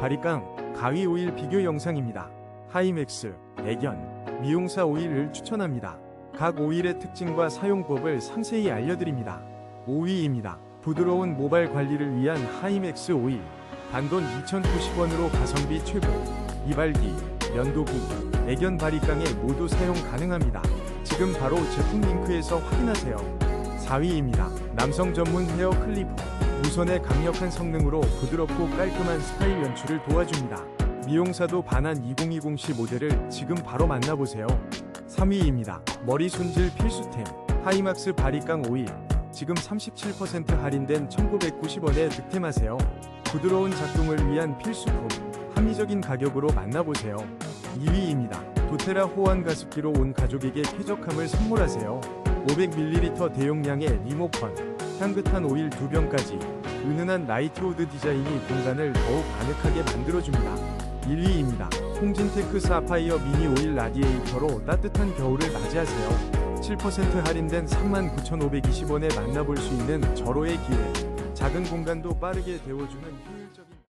바리깡, 가위 오일 비교 영상입니다. 하이맥스, 애견, 미용사 오일을 추천합니다. 각 오일의 특징과 사용법을 상세히 알려드립니다. 5위입니다. 부드러운 모발 관리를 위한 하이맥스 오일. 단돈 2,090원으로 가성비 최고. 이발기, 면도기, 애견 바리깡에 모두 사용 가능합니다. 지금 바로 제품 링크에서 확인하세요. 4위입니다. 남성 전문 헤어 클리퍼. 무선의 강력한 성능으로 부드럽고 깔끔한 스타일 연출을 도와줍니다. 미용사도 반한 2020시 모델을 지금 바로 만나보세요. 3위입니다. 머리 손질 필수템. 하이막스 바리깡 오일. 지금 37% 할인된 1990원에 득템하세요. 부드러운 작동을 위한 필수품. 합리적인 가격으로 만나보세요. 2위입니다. 도테라 호환 가습기로 온 가족에게 쾌적함을 선물하세요. 500ml 대용량의 리모컨, 향긋한 오일 2병까지 은은한 나이트우드 디자인이 공간을 더욱 아늑하게 만들어줍니다. 1위입니다. 홍진테크 사파이어 미니 오일 라디에이터로 따뜻한 겨울을 맞이하세요. 7% 할인된 39,520원에 만나볼 수 있는 절호의 기회. 작은 공간도 빠르게 데워주는 효율적인